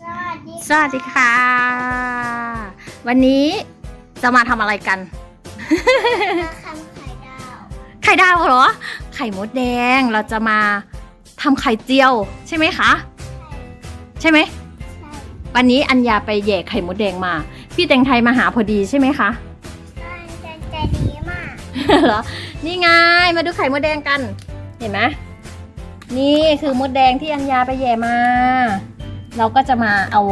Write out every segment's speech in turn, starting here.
สวัสดีสวัสดีค่ะ วันนี้จะมาทำอะไรกัน มาคำไข่ดาว ไข่ดาวเหรอ ไข่มดแดงเราจะมาทำไข่เจียวใช่ไหมคะ ใช่ไหม ใช่วันนี้อัญญาไปแย่ไข่มดแดงมา พี่แตงไทยมาหาพอดีใช่ไหมคะ ใช่ใจใจดีมาก เหรอ นี่ไง มาดูไข่มดแดงกัน เห็นไหมนี่คือมดแดงที่อัญญาไปแย่มา เราก็จะมาเอา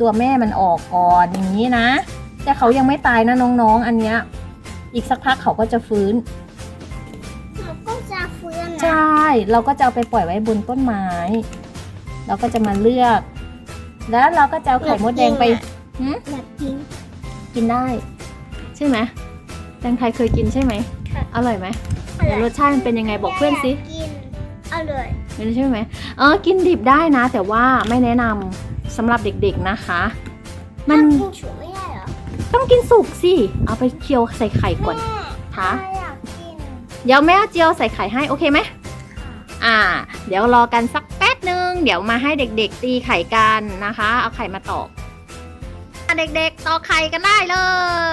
ตัวแม่มันออกก่อนอย่างนี้นะ แต่เขายังไม่ตายนะน้องๆ อันเนี้ย อีกสักพักเขาก็จะฟื้น เราก็จะฟื้นใชนะ่ เราก็จะเอาไปปล่อยไว้บนต้นไม้ เราก็จะมาเลือก แล้วเราก็จะเอาไข่มดแดงไปหืมอยากกินกินได้ ใช่ไหมแตงไทยเคยกินใช่ไหมค่ะ อร่อยไหมเดี๋ยวรสชาติมันเป็นยังไงบอกเพื่อนสิ ยากกินอร่อยไม่ รู้ใช่ไหมเออกินดิบได้นะ แต่ว่าไม่แนะนำสำหรับเด็กๆนะคะ มันกินฉุไม่ได้เหรอต้องกินสุกสิ เอาไปเคี่ยวใส่ไข่ก่อน แม่คะ เราอยากกินเดี๋ยวแม่เอาเจียวใส่ไข่ให้โอเคไหม อ่า เดี๋ยวรอกันสักแป๊บหนึ่งเดี๋ยวมาให้เด็กๆ ตีไข่กันนะคะ เอาไข่มาตอกอะเด็กๆตอกไข่กันได้เล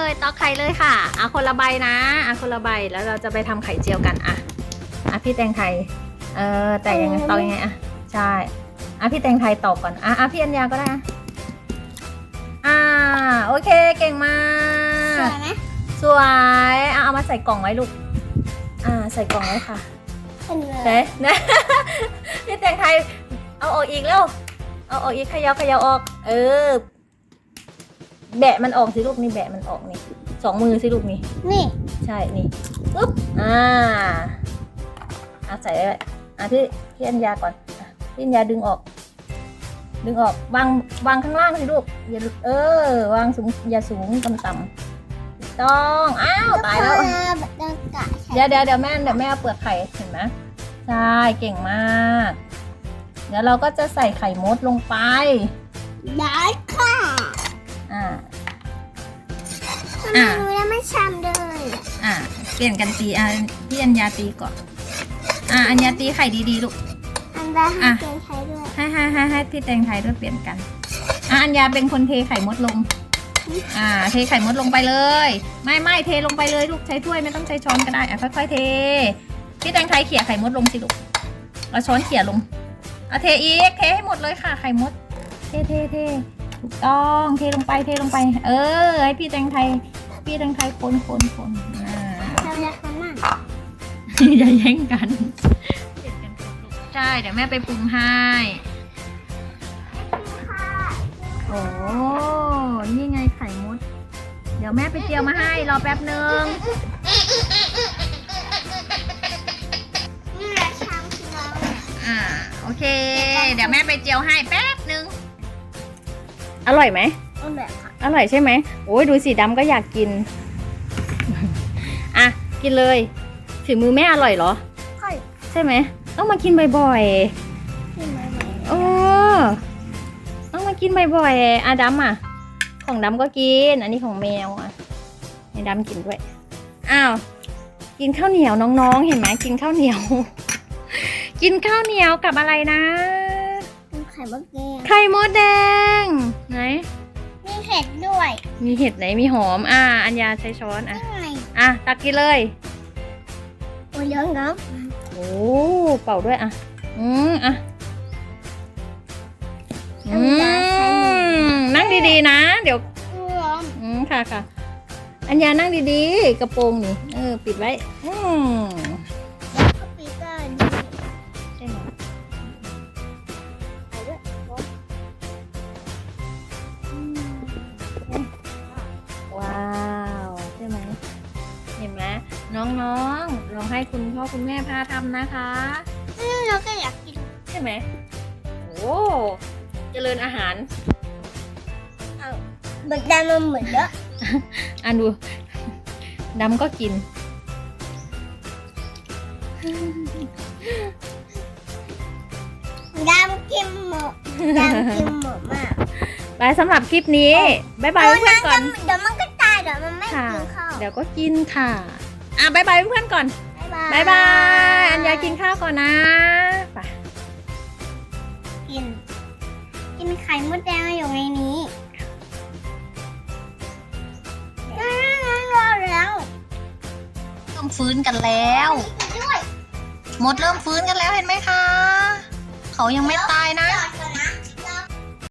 ยตอกไข่เลยค่ะเอาคนละใบนะเอาคนละใบแล้วเราจะไปทำไข่เจียวกันอะอะพี่แตงไทย เออ แต่ยังไงตอกยังไงอะ ใช่ อะพี่แตงไทยตอกก่อน อะอะพี่อัญญาก็ได้อะอ่า โอเค เก่งมาสวกยไหมสวยอะเอามาใส่กล่องไว้ลูก อ่า ใส่กล่องไว้ค่ะเป็นเลเนะยนะ พี่แตงไทย เอาออกอีกเร็วเอาออกอีกเขยาเขยาออก เออ แบะมันออกสิลูกนี่แบะมันออกนี่ สองมือสิลูกนี่ นี่ ใช่ นี่ปุ๊บ อ่าอะใส่ไว้ อะพี่พี่อัญญาก่อนอะพี่อัญญาดึงออก ดึงออกวางวางข้างล่างสิลูกอย่าเออ วางสูงอย่าสูงต่ำๆถูกต้องอ้าวตายแล้วทุกคนแบบเดินกะใช่เดี๋ยวเดี๋ยวเดี๋ยวแม่เดี๋ยวแม่เอาเปลือกไข่เห็นไหมใช่เก่งมาก เดี๋ยวเราก็จะใส่ไข่มดลงไปได้ค่ะอ่าทำไมอะหนูยังไม่ช้ำเลย อ่าเปลี่ยนกันตีอะพี่อัญญาตีก่อน อ่าอัญญาตีไข่ดีๆลูก อันดาให้อะเกงไทยด้วยให้ให้ให้ให้พี่แตงไทยด้วยเปลี่ยนกันอะอัญญาเป็นคนเทไข่มดลง อ่า เทไข่มดลงไปเลย ไม่ไม่เทลงไปเลยลูกใช้ถ้วยไม่ต้องใช้ช้อนก็ได้อะค่อยๆเท พี่แตงไทยเขี่ยไข่มดลงสิลูกเอาช้อนเขี่ยลงเอาเทอีกเทให้หมดเลยค่ะไข่มด เทเทเทถูกต้องเทลงไปเทลงไป เออให้พี่แตงไทยพี่แตงไทยคนคนคน อย่าแย่งกันใช่เดี๋ยวแม่ไปปรุงให้โอ้นี่ไงไข่มดเดี๋ยวแม่ไปเจียวมาให้รอแป๊บนึงนี่แหละช้ำคือเราอ่าโอเค เดี๋ยวแม่ไปเจียวให้แป๊บนึง อร่อยไหมเอาแบบค่ะอร่อยใช่ไหมโอ้ยดูสีดำก็อยากกิน อะ กินเลย ฝีมือแม่อร่อยเหรอค่อยใช่ไหม ต้องมากินบ่อยขึ้นมาเลยๆโอ้ต้องมากินบ่อยๆอะดำอะ ของดำก็กิน อันนี้ของแมวอะให้ดำกินด้วย อ้าว กินข้าวเหนียวน้องๆ เห็นไหมกินข้าวเหนียว กินข้าวเหนียวกับอะไรนะเป็นไข่มดแดงไข่มดแดง ไหน มีเห็ดด้วยมีเห็ดไหนมีหอม อะอัญญาใช้ช้อนอะนี่ไงอะ ตักกินเลยโอ้ย เยอะเนาะโอ้เป่าด้วยอะ อืมอะ อืมนั่งดีๆนะ เดี๋ยวร้อนอืมค่ะค่ะ อัญญานั่งดีๆ กระโปรงนี่ เออ ปิดไว้ อืมก็ปีเตอร์นี่ใช่ไหม น้องๆลองให้คุณพ่อคุณแม่พาทำนะคะอืมเราก็อยากกินใช่ไหมโอ้เจริญอาหารเหมือนกันมันเหมือนเยอะอะดูดำก็กิน ดำกินหมดดำกินหมดมากไปสำหรับคลิปนี้ บ๊ายบายเพื่อนๆก่อน เดี๋ยวมันก็ตายเดี๋ยวมันไม่ค่ะกินข้าวเดี๋ยวก็กินค่ะ อะบ๊ายบายเพื่อนๆก่อนบ๊ายบายบ๊ายบายอันยากินข้าวก่อนนะไปกิน กินกินไข่มดแดงอยู่ในนี้รอแล้วเริ่มฟื้นกันแล้วด้วยหมดเริ่มฟื้นกันแล้วเห็นไหมคะ เขายังไม่ตายนะเดี๋ยว